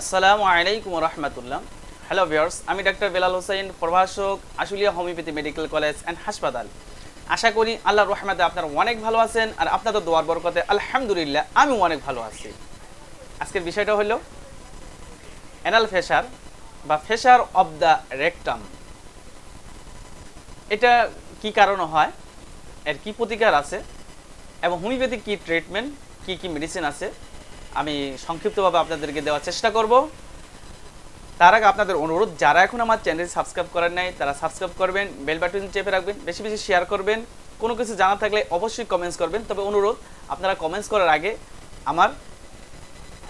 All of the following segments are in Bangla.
আসসালামু আলাইকুম রহমতুল্লাহ। হ্যালো ভিউয়ার্স আমি ডাক্তার বেলাল হোসেন, প্রভাষক, Ashulia homeopathy medical college and হাসপাতাল। আশা করি আল্লাহর রহমতে আপনারা অনেক ভালো আছেন আর আপনাদের দোয়ার বরকতে আলহামদুলিল্লাহ আমিও অনেক ভালো আছি। আজকের বিষয়টা হলো অ্যানাল ফেসার বা ফেসার অব দ্য রেকটাম এটা কি কারণে হয়? এর কি প্রতিকার আছে? এবং হোমিওপ্যাথিক কি ট্রিটমেন্ট কি কি মেডিসিন আছে? আমি সংক্ষিপ্তভাবে আপনাদেরকে দেওয়ার চেষ্টা করব। তার আগে আপনাদের অনুরোধ, যারা এখন আমার চ্যানেল সাবস্ক্রাইব করেন নাই, তারা সাবস্ক্রাইব করবেন, বেল বাটন চেপে রাখবেন, বেশি বেশি শেয়ার করবেন। কোনো কিছু জানা থাকলে অবশ্যই কমেন্টস করবেন। তবে অনুরোধ, আপনারা কমেন্টস করার আগে আমার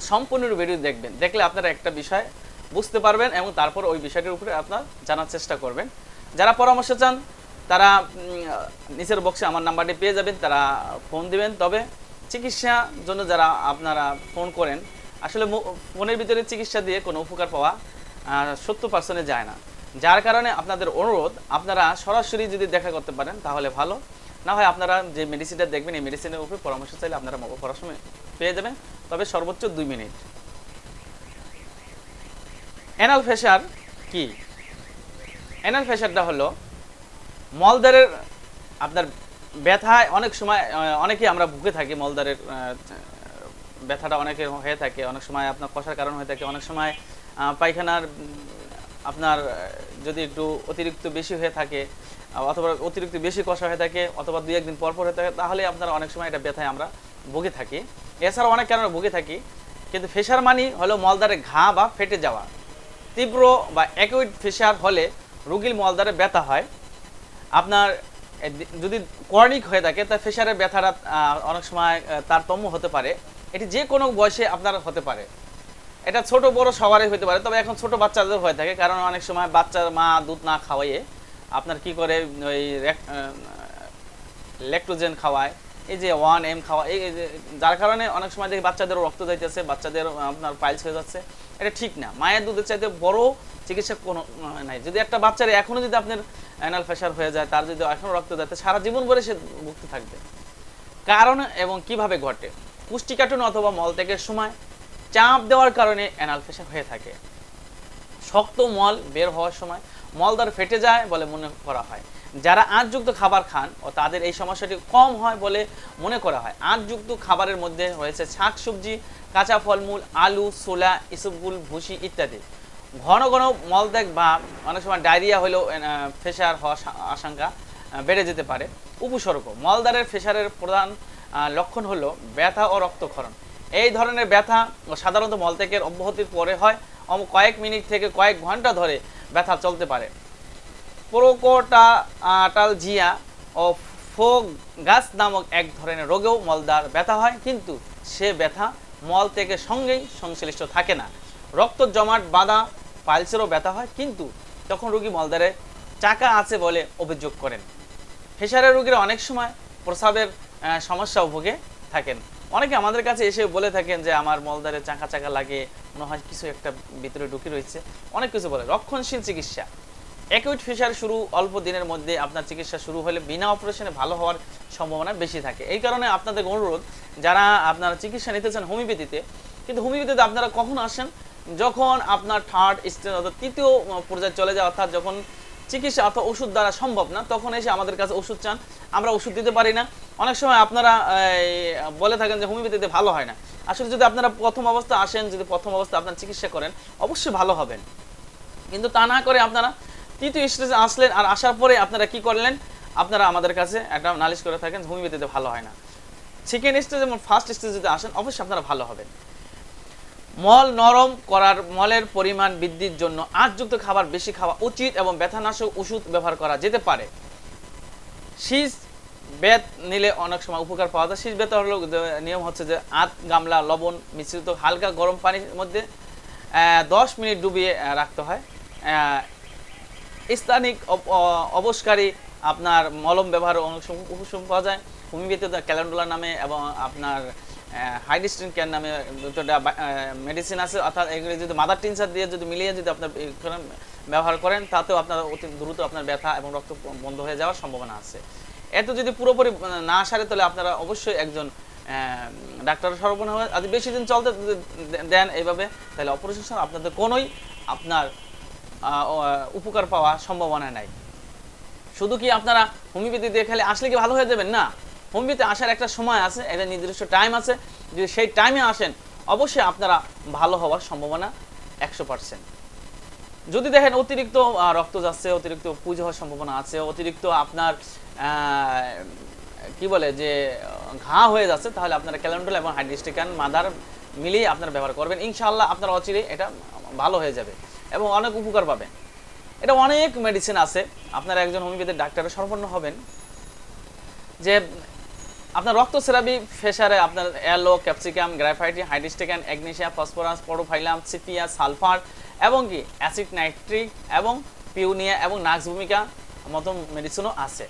সম্পূর্ণ ভিডিও দেখবেন। দেখলে আপনারা একটা বিষয় বুঝতে পারবেন এবং তারপর ওই বিষয়টির উপরে আপনার জানার চেষ্টা করবেন। যারা পরামর্শ চান, তারা নিচের বক্সে আমার নাম্বারটি পেয়ে যাবেন, তারা ফোন দিবেন। তবে চিকিৎসা জন্য যারা আপনারা ফোন করেন, আসলে ফোনের ভিতরে চিকিৎসা দিয়ে কোনো উপকার পাওয়া সত্তর পার্সেন্টে যায় না। যার কারণে আপনাদের অনুরোধ, আপনারা সরাসরি যদি দেখা করতে পারেন তাহলে ভালো। না হয় আপনারা যে মেডিসিনটা দেখবেন, এই মেডিসিনের উপরে পরামর্শ চাইলে আপনারা পরামর্শ পেয়ে যাবেন। তবে সর্বোচ্চ দুই মিনিট। অ্যানাল ফেসার কি? অ্যানাল ফেসারটা হলো মলদারের আপনার ব্যথায় অনেক সময় অনেকেই আমরা ভুগে থাকি মলদারের ব্যথাটা অনেকের হয়ে থাকে, অনেক সময় আপনার কষার কারণ হয়ে থাকে, অনেক সময় পায়খানার, আপনার যদি একটু অতিরিক্ত বেশি হয়ে থাকে অথবা অতিরিক্ত বেশি কষা হয়ে থাকে, অথবা দুই একদিন পর পর হয়ে থাকে, তাহলে আপনার অনেক সময় এটা ব্যথায় আমরা ভুগে থাকি। এছাড়াও অনেক কারণে ভুগে থাকি, কিন্তু ফেসার মানি হলো মলদারে ঘা বা ফেটে যাওয়া। তীব্র বা অ্যাকুইড ফেসার হলে রুগীর মলদারে ব্যথা হয়। আপনার যদি কর্নিক হয়ে থাকে, তা ফেসারের ব্যথাটা অনেক সময় তারতম্য হতে পারে। এটি যে কোনো বয়সে আপনার হতে পারে। এটা ছোট, বড় সবারই হতে পারে, তবে এখন ছোট বাচ্চাদের হয়ে থাকে, কারণ অনেক সময় বাচ্চার মা দুধ না খাওয়াইয়ে আপনার কি করে, ওই ল্যাকটোজেন খাওয়ায়, এই যে ওয়ান এম খাওয়া এই যার কারণে অনেক সময় দেখি বাচ্চাদের রক্ত যাইতেছে, বাচ্চাদের আপনার পাইলস হয়ে যাচ্ছে। এটা ঠিক না। মায়ের দুধের চাইতে বড় চিকিৎসা কোনো নাই। যদি একটা বাচ্চার এখনও যদি আপনার অ্যানাল প্রেশার হয়ে যায়, তার যদি এখনও রক্ত যাচ্ছে সারা জীবন ভরে সে ভুগতে থাকবে। কারণ এবং কীভাবে ঘটে? পুষ্টিকাটন অথবা মল ত্যাগের সময় চাপ দেওয়ার কারণে অ্যানাল প্রেশার হয়ে থাকে। শক্ত মল বের হওয়ার সময় মলদার ফেটে যায় বলে মনে করা হয়। যারা আঁশযুক্ত খাবার খান ও তাদের এই সমস্যাটি কম হয় বলে মনে করা হয়। আঁশযুক্ত খাবারের মধ্যে রয়েছে শাক সবজি কাঁচা ফলমূল, আলু, ছোলা ইসবগুল ভুসি ইত্যাদি। ঘন ঘন মলত্যাগ বা অনেক সময় ডায়রিয়া হলেও ফেসার হওয়ার আশঙ্কা বেড়ে যেতে পারে। উপসর্গ মলদারের ফেসারের প্রধান লক্ষণ হলো ব্যথা ও রক্তক্ষরণ। এই ধরনের ব্যথা সাধারণত মলত্যাগের অব্যাহতির পরে হয়। কয়েক মিনিট থেকে কয়েক ঘণ্টা ধরে ব্যথা চলতে পারে। প্রোকোটাটালজিয়া ও ফোক গাছ নামক এক ধরনের রোগেও মলদার ব্যথা হয়, কিন্তু সে ব্যথা মল থেকে সঙ্গেই সংশ্লিষ্ট থাকে না। রক্ত জমাট, বাঁধা পাইলসেরও ব্যথা হয় কিন্তু তখন রোগী মলদারে চাকা আছে বলে অভিযোগ করেন ফেসারের রোগীরা অনেক সময় প্রস্রাবের আহ, সমস্যাও ভোগে থাকেন। অনেকে আমাদের কাছে এসে বলে থাকেন যে আমার মলদারে চাকা চাকা লাগে মনে হয় কিছু একটা ভিতরে ঢুকে রয়েছে। অনেক কিছু বলে রক্ষণশীল চিকিৎসা। অ্যাকুইট ফিশার শুরু অল্প দিনের মধ্যে আপনার চিকিৎসা শুরু হলে বিনা অপারেশনে ভালো হওয়ার সম্ভাবনা বেশি থাকে। এই কারণে আপনাদের অনুরোধ যারা আপনারা চিকিৎসা নিতে চান হোমিওপ্যাথিতে কিন্তু হোমিওপ্যাথিতে আপনারা কখন আসেন যখন আপনার থার্ড স্টেজ অর্থাৎ তৃতীয় পর্যায়ে চলে যায়, অর্থাৎ যখন চিকিৎসা অথবা ওষুধ দ্বারা সম্ভব না, তখন এসে আমাদের কাছে ওষুধ চান। আমরা ওষুধ দিতে পারি না। অনেক সময় আপনারা বলে থাকেন যে হোমিওপ্যাথিতে ভালো হয় না। আসলে যদি আপনারা প্রথম অবস্থা আসেন, যদি প্রথম অবস্থা আপনার চিকিৎসা করেন, অবশ্যই ভালো হবেন। কিন্তু তা না করে আপনারা তৃতীয় স্টেজে আসলেন আর আসার পরে আপনারা কি করলেন? আপনারা আমাদের কাছে একটা নালিশ করে থাকেন হোমিওপ্যাথিতে ভালো হয় না। সেকেন্ড স্টেজ এবং ফার্স্ট স্টেজে যদি আসেন, অবশ্যই আপনারা ভালো হবেন। মল নরম করার, মলের পরিমাণ বৃদ্ধির জন্য আঁশযুক্ত খাবার বেশি খাওয়া উচিত এবং ব্যথানাশক ওষুধ ব্যবহার করা যেতে পারে। শীষ বেত নিলে অনেক সময় উপকার পাওয়া যায়। শীষ বেত হলো নিয়ম হচ্ছে যে, আধ গামলা লবণ মিশ্রিত হালকা গরম পানির মধ্যে দশ মিনিট ডুবিয়ে রাখতে হয়। স্থানিক অবস্কারী আপনার মলম ব্যবহার অনেক সময় উপশম পাওয়া যায়। হোমিওপ্যাথিতে ক্যালেন্ডুলা নামে এবং আপনার হাইডিস্টিন কেয়ার নামে মেডিসিন আছে, অর্থাৎ এগুলি যদি মাদার টিনসার দিয়ে যদি মিলিয়ে যদি আপনার ব্যবহার করেন, তাতেও আপনার অতি দ্রুত আপনার ব্যথা এবং রক্ত বন্ধ হয়ে যাওয়ার সম্ভাবনা আছে। এত যদি পুরোপুরি না সারে, তাহলে আপনারা অবশ্যই একজন ডাক্তার সর্বনা হবে যদি বেশি দিন চলতে দেন এইভাবে, তাহলে অপারেশন আপনাদের কোনোই আপনার উপকার পাওয়া সম্ভাবনা নাই। শুধু কি আপনারা হোমিওপ্যাথি দিয়ে খালি আসলে কি ভালো হয়ে যাবেন? না। হোমিওপ্যাথি আসার একটা সময় আছে, একটা নির্দিষ্ট টাইম আছে। যদি সেই টাইমে আসেন, অবশ্যই আপনারা ভালো হওয়ার সম্ভাবনা একশো পার্সেন্ট যদি দেখেন অতিরিক্ত রক্ত যাচ্ছে, অতিরিক্ত পুজো হওয়ার সম্ভাবনা আছে, অতিরিক্ত আপনার কি বলে যে, ঘা হয়ে যাচ্ছে, তাহলে আপনারা ক্যালেন্ডোল এবং হাইড্রিস্টিকান মাদার মিলিয়ে আপনারা ব্যবহার করবেন। ইনশাআল্লাহ আপনার অচিরে এটা ভালো হয়ে যাবে এবং অনেক উপকার পাবেন। এটা অনেক মেডিসিন আছে। আপনারা একজন হোমিওপ্যাথির ডাক্তারের সম্পন্ন হবেন যে আপনার রক্তস্রাবী ফেসারে আপনার aloe capsicum, graphites, hydrastis ignatia phosphorus, podophyllum sepia sulphur, এবং কি? অ্যাসিড নাইট্রিক, এবং পিউনিয়া, এবং নাক্স ভূমিকা মতো মেডিসিনও আছে।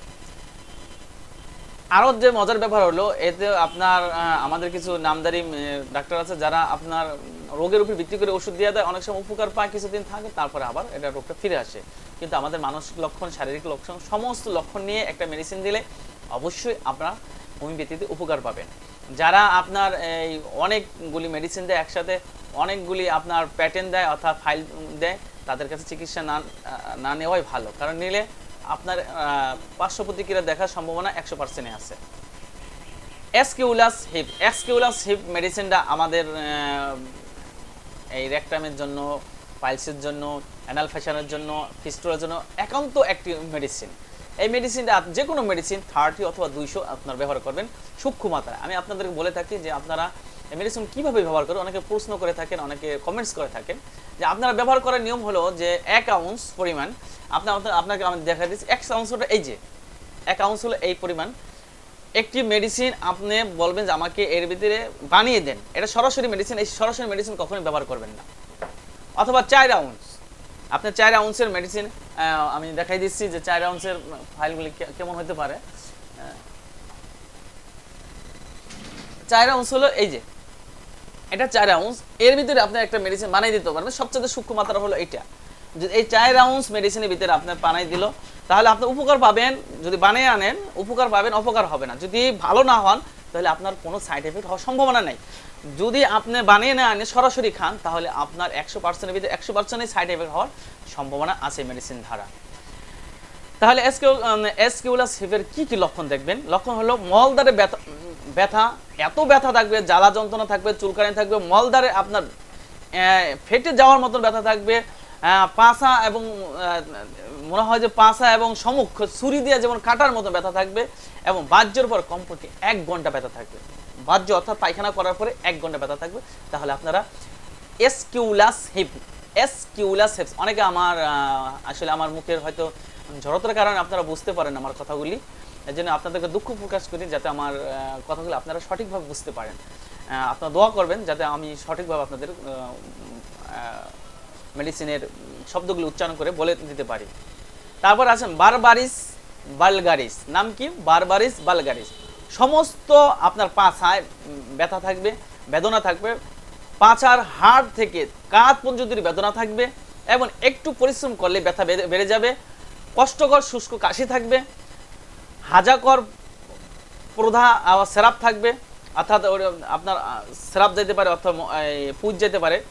আরও যে মজার ব্যাপার হলো, এতে আপনার আমাদের কিছু নামদারি ডাক্তার আছে যারা আপনার রোগের উপর ভিত্তি করে ওষুধ দিয়ে দেয়, অনেক সময় উপকার পায়, কিছুদিন থাকে, তারপরে আবার এটা রোগটা ফিরে আসে। কিন্তু আমাদের মানসিক লক্ষণ, শারীরিক লক্ষণ, সমস্ত লক্ষণ নিয়ে একটা মেডিসিন দিলে অবশ্যই আপনারা হোমিওপ্যাথিতে উপকার পাবেন। যারা আপনার এই অনেকগুলি মেডিসিন দেয়, একসাথে অনেকগুলি আপনার প্যাটার্ন দেয় অর্থাৎ ফাইল দেয়, তাদের কাছে চিকিৎসা না না নেওয়াই ভালো। কারণ নিলে আপনার পার্শ্ব প্রতিক্রিয়া দেখার সম্ভাবনা একশো পার্সেন্টে আছে। এসকিউলাস হিপ এসকিউলাস হিপ মেডিসিনটা আমাদের এই রেকটামের জন্য পাইলসের জন্য অ্যানাল ফ্যাশনের জন্য ফিস্টুলার জন্য একান্ত একটি মেডিসিন এই মেডিসিনটা যে কোনো মেডিসিন থার্টি অথবা দুইশো আপনার ব্যবহার করবেন সূক্ষ্ম মাত্রায়। আমি আপনাদেরকে বলে থাকি যে আপনারা এই মেডিসিন কীভাবে ব্যবহার করেন? অনেকে প্রশ্ন করে থাকেন, অনেকে কমেন্টস করে থাকেন যে আপনারা ব্যবহার করার নিয়ম হলো যে এক আউন্স পরিমাণ, আপনার- আপনাকে আমি দেখা দিচ্ছি, এক আউন্স হলো এই যে, এক আউন্স হলো এই পরিমাণ। একটি মেডিসিন আপনি বলবেন যে আমাকে এর ভিতরে বানিয়ে দেন। এটা সরাসরি মেডিসিন এই সরাসরি মেডিসিন কখনোই ব্যবহার করবেন না। অথবা চার আউন্স আপনার চার আউন্সের মেডিসিন আমি দেখাই দিচ্ছি যে চার আউন্সের ফাইলগুলি কেমন হতে পারে। চার আউন্স হলো এই যে, এটা চার আউন্স এর ভিতরে আপনি একটা মেডিসিন বানাই দিতে পারবেন। সবচেয়ে সূক্ষ্ম মাত্রা হলো এটা যদি এই চার আউন্স মেডিসিনের ভিতরে আপনার বানাই দিল, তাহলে আপনি উপকার পাবেন, যদি বানিয়ে আনেন, উপকার পাবেন, অপকার হবে না। যদি ভালো না হন তাহলে আপনার কোনো সাইড এফেক্ট হওয়ার সম্ভাবনা নেই। যদি আপনি বানিয়ে না আনে সরাসরি খান, তাহলে আপনার একশো পার্সেন্টের ভিতরে একশো পার্সেন্টই সাইড এফেক্ট হওয়ার সম্ভাবনা আছে মেডিসিন দ্বারা তাহলে এসকিউলাস হিপের কি কি লক্ষণ দেখবেন? লক্ষণ হলো মলদারে ব্যথা ব্যথা, এত ব্যথা থাকবে, জ্বালা যন্ত্রণা থাকবে, চুলকানি থাকবে মলদারে আপনার ফেটে যাওয়ার মতন ব্যথা থাকবে পাছা এবং মনে হয় যে পাছা এবং সমুখ, ছুরি দিয়ে যেমন কাটার মতো ব্যথা থাকবে এবং বাহ্যর পর কমপক্ষে এক ঘণ্টা ব্যথা থাকবে। বাহ্য অর্থাৎ পায়খানা করার পরে এক ঘণ্টা ব্যথা থাকবে। তাহলে আপনারা এসকিউলাস হিপ, এসকিউলাস হিপস, অনেকে আমার আসলে আমার মুখের হয়তো জড়তার কারণে আপনারা বুঝতে পারেন আমার কথাগুলি। এর জন্য আপনাদেরকে দুঃখ প্রকাশ করি যাতে আমার কথাগুলো আপনারা সঠিকভাবে বুঝতে পারেন। আপনারা দোয়া করবেন যাতে আমি সঠিকভাবে আপনাদের মেডিসিনের শব্দগুলো উচ্চারণ করে বলে দিতে পারি। তারপর আছেন বারবারিস বালগারিস। নাম কি? বারবারিস বালগারিস। সমস্ত আপনার পাছায় ব্যথা থাকবে, বেদনা থাকবে, পাছার হাড় থেকে কাঁধ পর্যন্ত বেদনা থাকবে, এবং একটু পরিশ্রম করলে ব্যথা বেড়ে- যাবে, কষ্টকর শুষ্ক কাশি থাকবে, হাজাকর প্রধা সেরাপ থাকবে, অর্থাৎ আপনার সেরাপ যেতে পারে, অর্থাৎ পুজ যেতে পারে,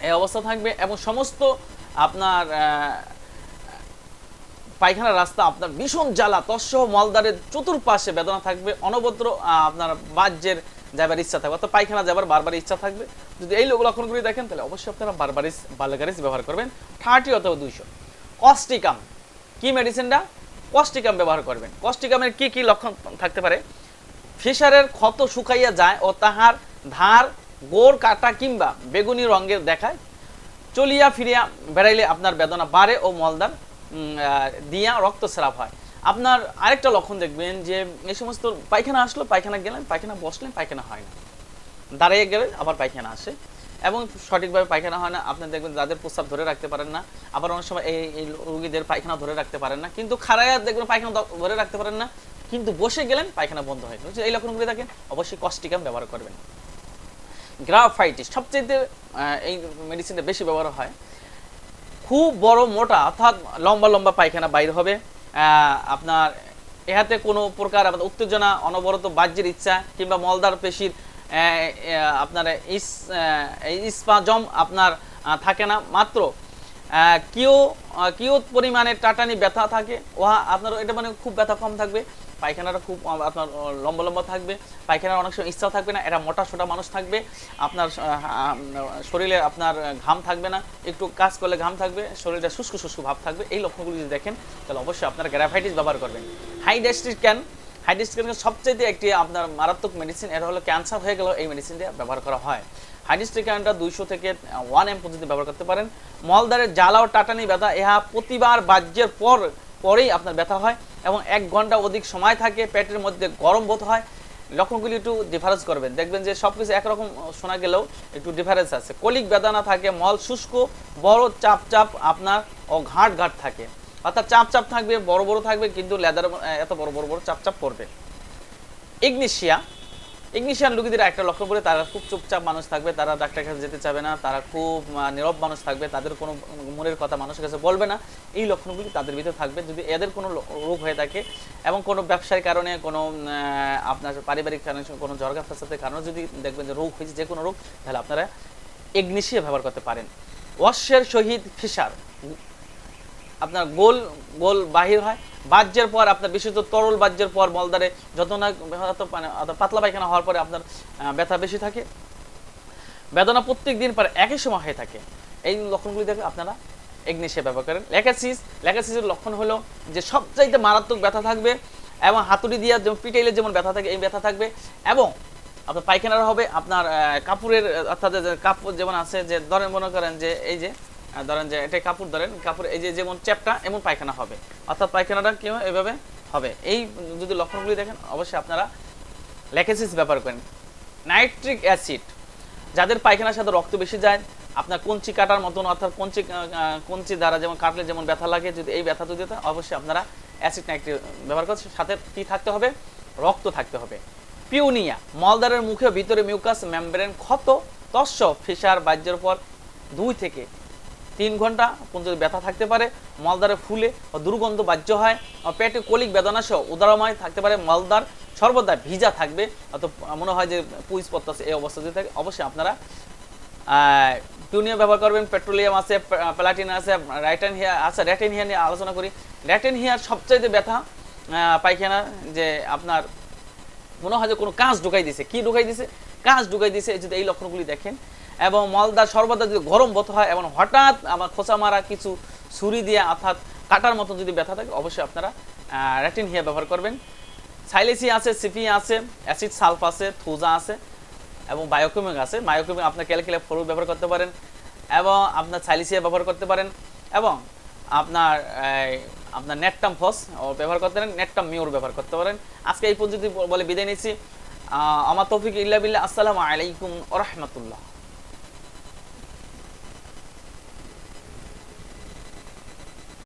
এই অবস্থা থাকবে, এবং সমস্ত আপনার আহ, পায়খানার রাস্তা আপনার ভীষণ জ্বালা তৎসহ মলদারের চতুর্পাশে বেদনা থাকবে অনবদ্র আপনার বাহ্যের যাবার ইচ্ছা থাকবে অর্থাৎ পায়খানা যাবার বারবার ইচ্ছা থাকবে। যদি এই লোক লক্ষণগুলি দেখেন তাহলে অবশ্যই আপনারা বারবারিস বালগারিস ব্যবহার করবেন থার্টি অথবা দুইশো। কস্টিকাম কি মেডিসিনটা কস্টিকাম ব্যবহার করবেন। কস্টিকামের কি কি লক্ষণ থাকতে পারে? ফিশারের ক্ষত শুকাইয়া যায় ও তাহার ধার গোড় কাটা কিংবা বেগুনি রঙের দেখায়। চলিয়া ফিরিয়া বেড়াইলে আপনার বেদনা বাড়ে ও মলদার দিয়া রক্তস্রাব হয়। আপনার আরেকটা লক্ষণ দেখবেন যে এই সমস্ত পায়খানা আসলো, পায়খানা গেলেন, পায়খানা বসলেন, পায়খানা হয় না। দাঁড়িয়ে গেলে আবার পায়খানা আসে। এবং সঠিকভাবে পায়খানা হয় না, আপনি দেখবেন যাদের প্রস্রাব ধরে রাখতে পারেন না, আবার অনেক সময় এই এই রোগীদের পায়খানা ধরে রাখতে পারেন না। কিন্তু খারায়া দেখবেন পায়খানা ধরে রাখতে পারেন না। কিন্তু বসে গেলেন, পায়খানা বন্ধ হয় না এই লক্ষণগুলি দেখেন, অবশ্যই কস্টিকাম ব্যবহার করবেন। গ্রাফাইটিস সবচেয়ে এই মেডিসিনটা বেশি ব্যবহার হয়। খুব বড় মোটা অর্থাৎ লম্বা লম্বা পায়খানা বাইর হবে। আপনার এহাতে কোনো প্রকার আপনার উত্তেজনা অনবরত বাহ্যের ইচ্ছা কিংবা মলদার পেশির আপনার ইস ইস্পাজম আপনার থাকে না। মাত্র কিউ আহ, পরিমাণে টাটানি ব্যথা থাকে ওহা আপনার এটা মানে খুব ব্যথা কম থাকবে। পায়খানাটা খুব আপনার লম্বা লম্বা থাকবে। পায়খানার অনেক সময় ইচ্ছা থাকবে না এটা মোটা সোটা মানুষ থাকবে। আপনার শরীরে আপনার ঘাম থাকবে না, একটু কাজ করলে ঘাম থাকবে শরীরটা শুষ্ক শুষ্ক ভাব থাকবে। এই লক্ষণগুলি যদি দেখেন, তাহলে অবশ্যই আপনারা গ্রাফাইটিস ব্যবহার করবেন। হাইড্রাস্টিক ক্যান হাইড্রাস্টিক সবচেয়ে একটি আপনার মারাত্মক মেডিসিন এটা হলো ক্যান্সার হয়ে গেলেও এই মেডিসিন দিয়ে ব্যবহার করা হয়। হাইড্রাস্টিকানটা দুইশো থেকে ওয়ান এম পর্যন্ত ব্যবহার করতে পারেন। মলদারের জ্বালা ও টাটানি ব্যথা, ইহা প্রতিবার বাহ্যের পর পরেই আপনার ব্যথা হয় এবং এক ঘণ্টা অধিক সময় থাকে, পেটের মধ্যে গরম বোধ হয়, লক্ষণগুলি একটু ডিফারেন্স করবেন। দেখবেন যে সব কিছু একরকম শোনা গেলেও একটু ডিফারেন্স আছে। কলিক বেদনা থাকে, মল শুষ্ক, বড় চাপ চাপ আপনার ও ঘাট ঘাট থাকে। অর্থাৎ চাপ চাপ থাকবে, বড় বড় থাকবে, কিন্তু লেদার এত বড় বড় বড় চাপ চাপ পড়বে। ইগনিশিয়া ইগনিশিয়ান রোগীদের একটা লক্ষ্য করে তারা খুব চুপচাপ মানুষ থাকবে, তারা ডাক্তারের কাছে যেতে চাবে না, তারা খুব নীরব মানুষ থাকবে, তাদের কোনো মনের কথা মানুষের কাছে বলবে না। এই লক্ষণগুলি তাদের ভিতরে থাকবে। যদি এদের কোনো রোগ হয়ে থাকে এবং কোনো ব্যবসার কারণে কোনো আপনার পারিবারিক কারণে কোনো জর্গা ফ্যাসাদের কারণে যদি দেখবেন যে রোগ হয়েছে যে কোনো রোগ, তাহলে আপনারা এগনিশিয়া ব্যবহার করতে পারেন। ওয়াশের সহিত ফিসার আপনার গোল গোল বাহির হয়। বাহ্যের পর আপনার বিশুদ্ধ তরল বাহ্যের পর মলদারে যত না মানে পাতলা পায়খানা হওয়ার পরে আপনার ব্যথা বেশি থাকে। বেদনা প্রত্যেক দিন পর একই সময় হয়ে থাকে। এই লক্ষণগুলি দেখে আপনারা এগনেশিয়া ব্যবহার করেন। ল্যাকাসিস, ল্যাকাসিসের লক্ষণ হলো যে সবচাইতে মারাত্মক ব্যথা থাকবে এবং হাতুড়ি দিয়ে যেমন পিটাইলে যেমন ব্যথা থাকে, এই ব্যথা থাকবে। এবং আপনার পায়খানার হবে, আপনার কাপড়ের, অর্থাৎ কাপড় যেমন আছে, যে ধরেন মনে করেন যে এই যে ধরেন যে এটা কাপড় ধরেন, কাপড় এই যে যেমন চ্যাপটা, এমন পায়খানা হবে। অর্থাৎ পায়খানাটা কেউ এভাবে হবে। এই যদি লক্ষণগুলি দেখেন, অবশ্যই আপনারা ল্যাকেসিস ব্যবহার করেন। নাইট্রিক অ্যাসিড, যাদের পায়খানার সাথে রক্ত বেশি যায়, আপনার কঞ্চি কাটার মতন, অর্থাৎ কঞ্চি কঞ্চি দ্বারা যেমন কাটলে যেমন ব্যথা লাগে, যদি এই ব্যথা যদি অবশ্যই আপনারা অ্যাসিড নাইট্রিক ব্যবহার করছেন সাথে কি থাকতে হবে? রক্ত থাকতে হবে। পিউনিয়া মলদারের মুখে ভিতরে মিউকাস, মেমব্রেন ক্ষত, তস্য, ফিসার, বাহ্যের পর দুই থেকে তিন ঘণ্টা পর্যন্ত ব্যথা থাকতে পারে, মলদারে ফুলে দুর্গন্ধ বাহ্য হয় পেটে কলিক বেদনা সহ উদারময় থাকতে পারে, মলদার সর্বদা ভিজা থাকবে। অত মনে হয় যে পুইস পত্তাছে এই অবস্থা থাকে, অবশ্যই আপনারা টুনিয়া ব্যবহার করবেন, পেট্রোলিয়াম আছে প্লাটিন আছে রাইটেন হিয়ার আছে র্যাটেন হিয়ার নিয়ে আলোচনা করি। র্যাটেন হিয়ার সবচাইতে ব্যথা পায়খানা, যে আপনার মনে হয় যে কোনো কাঁচ ঢুকাই দিছে। কি ঢুকাই দিছে? কাঁচ ঢুকাই দিছে যদি এই লক্ষণগুলি দেখেন এবং মলদার সর্বদা যদি গরম বোধ হয় এবং হঠাৎ আমার খোঁচা মারা কিছু ছুরি দিয়ে অর্থাৎ কাটার মতো যদি ব্যথা থাকে, অবশ্যই আপনারা র্যাটিন হিয়া ব্যবহার করবেন। সাইলেসি আছে সিপি আছে, অ্যাসিড সালফ আছে, থুজা আছে, এবং বায়োকেমিক আছে। বায়োকেমিক আপনার ক্যালকুলেট ফলু ব্যবহার করতে পারেন এবং আপনার সাইলিসিয়া ব্যবহার করতে পারেন এবং আপনার আপনার নেটটাম ফস ব্যবহার করতে পারেন নেটটাম মিওর ব্যবহার করতে পারেন। আজকে এই পদ্ধতি বলে বিদায় নিচ্ছি। আমার তৌফিক ইল্লা বিল্লাহ। আসসালামু আলাইকুম ওরহমতুল্লাহ